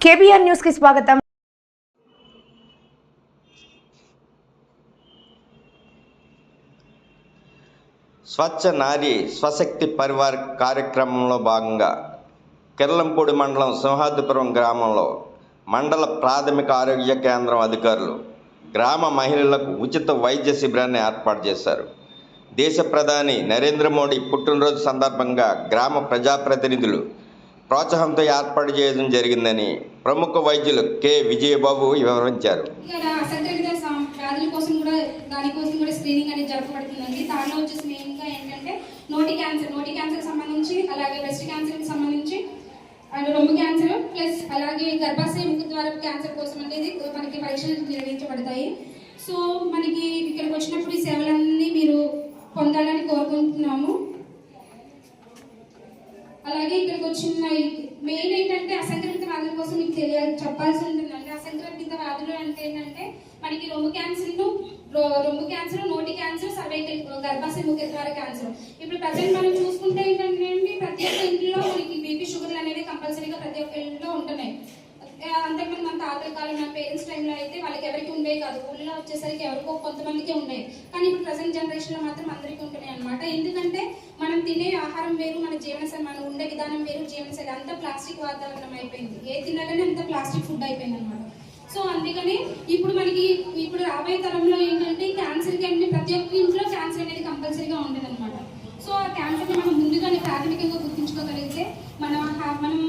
KBR న్యూస్కి స్వాగతం. స్వచ్ఛ నారి స్వశక్తి పరివార్ కార్యక్రమంలో భాగంగా కిర్లంపూడి మండలం సింహాద్రిపురం గ్రామంలో మండల ప్రాథమిక ఆరోగ్య కేంద్రం అధికారులు గ్రామ మహిళలకు ఉచిత వైద్య శిబిరాన్ని ఏర్పాటు చేశారు. దేశ ప్రధాని నరేంద్ర మోడీ పుట్టినరోజు సందర్భంగా గ్రామ ప్రజాప్రతినిధులు ప్రోత్సాహంతో ఏర్పాటు చేయడం జరిగిందని ప్రముఖ వైద్యులు కె. విజయబాబు వివరించారు. ఇక్కడ అసంక్రమిత సం- వ్యాధుల కోసం కూడా దానికోసం కూడా స్క్రీనింగ్ అనేది జరపబడుతుందండి. దానిలో వచ్చేసి మెయిన్గా ఏంటంటే నోటి క్యాన్సర్ నోటి క్యాన్సర్ సంబంధించి అలాగే బ్రెస్ట్ క్యాన్సర్కి సంబంధించి అండ్ రొమ్ము క్యాన్సర్ ప్లస్ అలాగే గర్భాశయ ముఖ ద్వారా క్యాన్సర్ కోసం అనేది మనకి పరీక్షలు నిర్వహించబడతాయి. సో మనకి ఇక్కడికి వచ్చినప్పుడు ఈ సేవలన్నీ మీరు పొందాలని కోరుకుంటున్నాము. అలాగే ఇక్కడికి వచ్చిన మెయిన్ ఏంటంటే అసంక్రమిత వ్యాధుల కోసం మీకు తెలియాలి చెప్పాల్సి ఉంటుందండి. అసంక్రమిత వ్యాధులు అంటే ఏంటంటే మనకి రొమ్ము క్యాన్సర్ రొమ్ము క్యాన్సర్ నోటి క్యాన్సర్ సర్వైకల్ గర్భాశయ ముఖ్యద్వార ద్వారా క్యాన్సర్ ఇప్పుడు ప్రజెంట్ మనం చూసుకుంటే ఏంటంటే అండి ప్రతి ఒక్క ఇంట్లో మనకి బీపీ షుగర్లు అనేవి కంపల్సరీగా ప్రతి ఒక్క ఇంట్లో ఉంటున్నాయి. అంతకుముందు మన తాతల కాలం మన పేరెంట్స్ అయితే వాళ్ళకి ఎవరికి ఉండేవి కాదు. ఊళ్ళో వచ్చేసరికి ఎవరికో కొంతమందికే ఉండేవి కానీ ఇప్పుడు ప్రజెంట్ జనరేషన్లో మాత్రం అందరికీ ఉంటున్నాయి అనమాట ఎందుకంటే మనం తినే ఆహారం వేరు మన జీవనశైలి మనం ఉండే విధానం వేరు జీవనశైలి అంతా ప్లాస్టిక్ వాతావరణం అయిపోయింది. ఏ తినాలని అంత ప్లాస్టిక్ ఫుడ్ అయిపోయింది అనమాట సో అందుకని ఇప్పుడు మనకి ఇప్పుడు రాబోయే తరంలో ఏంటంటే క్యాన్సర్కి అన్ని ప్రతి ఒక్క ఇంట్లో క్యాన్సర్ అనేది కంపల్సరీగా ఉండేది అనమాట సో ఆ క్యాన్సర్ మనం ముందుగానే ప్రాథమికంగా గుర్తించుకోగలిగితే మన హ్యా- మనం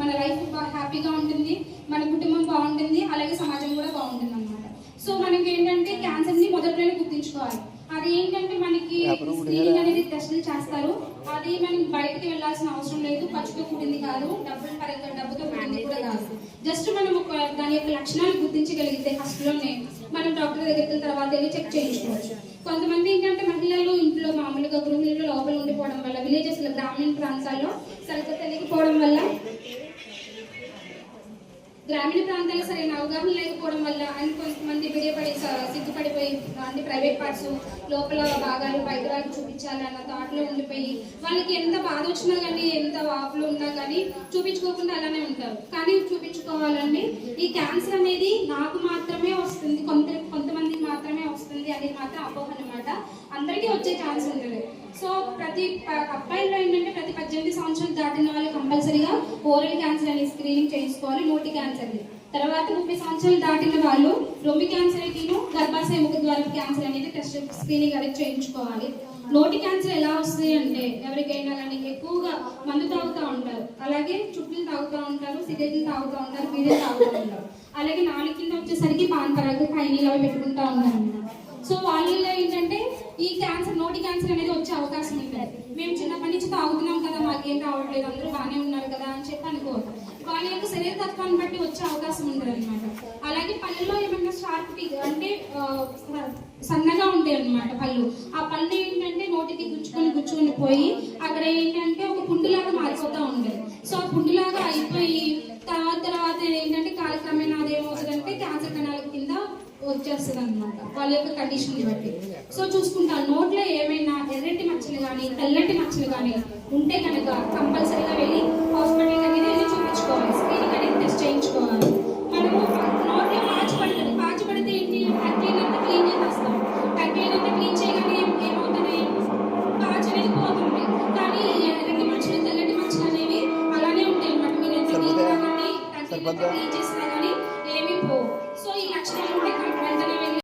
మన లైఫ్ హ్యాపీగా ఉంటుంది మన కుటుంబం బాగుంటుంది అలాగే సమాజం కూడా బాగుంటుంది అనమాట సో మనకి ఏంటంటే క్యాన్సర్ని మొదట్లోనే గుర్తించుకోవాలి. అది ఏంటంటే మనకి స్క్రీనింగ్ అనేది టెస్టులు చేస్తారు. అది మనం బయటకి వెళ్ళాల్సిన అవసరం లేదు ఖర్చుతో కూడింది కాదు డబ్బుల పరంగా డబ్బుతో కూడింది కూడా కాదు. జస్ట్ మనం ఒక దాని యొక్క లక్షణాలు గుర్తించగలిగితే ఫస్ట్లోనే మనం డాక్టర్ దగ్గరికి వెళ్ళిన తర్వాత వెళ్ళి చెక్ చేయించుకోవచ్చు. కొంతమంది ఏంటంటే మహిళలు ఇంట్లో మామూలుగా గృహిణులు లోపల ఉండిపోవడం వల్ల విలేజెస్లో గ్రామీణ ప్రాంతాల్లో సరిగ్గా తెలియకపోవడం వల్ల గ్రామీణ ప్రాంతాల్లో సరైన అవగాహన లేకపోవడం వల్ల అని కొంతమంది విడియపడి సిగ్గుపడిపోయి అన్ని ప్రైవేట్ పార్ట్స్ లోపల భాగాలు బయట చూపించాలన్న చూపించాలి థాట్లో ఉండిపోయి వాళ్ళకి ఎంత బాధ వచ్చినా కానీ ఎంత వాపులు ఉన్నా కానీ చూపించుకోకుండా అలానే ఉంటారు. కానీ చూపించుకోవాలండి ఈ క్యాన్సర్ అనేది నాకు మాత్రమే వస్తుంది కొంత కొంతమందికి మాత్రమే వస్తుంది అనేది మాత్రం అపోహ అనమాట అందరికీ వచ్చే ఛాన్స్ ఉంటుంది. సో ప్రతి అబ్బాయిలో ఏంటంటే ప్రతి పద్దెనిమిది సంవత్సరాలు దాటిన వాళ్ళు కంపల్సరీగా ఓరల్ క్యాన్సర్ అనే స్క్రీనింగ్ చేయించుకోవాలి నోటి క్యాన్సర్ తర్వాత ముప్పై సంవత్సరాలు దాటిన వాళ్ళు రొమ్మి క్యాన్సర్ అయితేను గర్భాశయ ముఖ ద్వారా క్యాన్సర్ అనేది టెస్ట్ స్క్రీనింగ్ అనేది చేయించుకోవాలి. నోటి క్యాన్సర్ ఎలా వస్తుంది అంటే ఎవరికైనా కానీ ఎక్కువగా మందు తాగుతూ ఉంటారు. అలాగే చుట్టూ తాగుతూ ఉంటారు సిగరెట్లు తాగుతూ ఉంటారు బీడీలు తాగుతూ ఉంటారు. అలాగే నాలుగు కింద వచ్చేసరికి పాన్ పరాగు పైనీలు అవి పెట్టుకుంటూ ఉంటారు. సో వాళ్ళు ఏంటంటే ఈ క్యాన్సర్ నోటి క్యాన్సర్ అనేది వచ్చే అవకాశం ఉంటుంది. మేము చిన్నప్పటి నుంచి తాగుతున్నాం కదా మాకేం రావట్లేదు అందరూ బాగానే ఉన్నారు కదా అని చెప్పి అనుకోవద్దు. వాళ్ళ యొక్క శరీర తత్వాన్ని బట్టి వచ్చే అవకాశం ఉంటుంది అనమాట అలాగే పళ్ళలో ఏమైనా షార్ప్ అంటే సన్నగా ఉంటాయి అన్నమాట పళ్ళు. ఆ పళ్ళు ఏంటంటే నోటికి గుచ్చుకొని గుచ్చుకొని పోయి అక్కడ ఏంటంటే ఒక పుండులాగా మారిపోతూ ఉంటుంది సో ఆ పుండులాగా అయిపోయి తర్వాత తర్వాత ఏంటంటే కణాల కింద వచ్చేస్తుంది అనమాట వాళ్ళ యొక్క కండిషన్ బట్టి. సో చూసుకుంటా నోట్లో ఏమైనా ఎర్రటి మచ్చలు కానీ తెల్లటి మచ్చలు కానీ ఉంటే కనుక కంపల్సరీగా వెళ్ళి హాస్పిటల్ అనేది వెళ్ళి చూపించుకోవాలి. స్క్రీనింగ్ అనేది టెస్ట్ చేయించుకోవాలి. మనము నోట్లో పాచి పడుతుంది. పాచి పడితే ఏంటి? అంతా క్లీన్ చేసేస్తాం. టక్లీన్ అంతా క్లీన్ చేయగానే ఏమవుతుంది? పాచి అనేది పోతుంది. కానీ ఎర్రటి మచ్చలు తెల్లటి మచ్చలు అనేవి అలానే ఉంటాయి. అన్నమాట మీరు ఎంత క్లీన్ చేసినా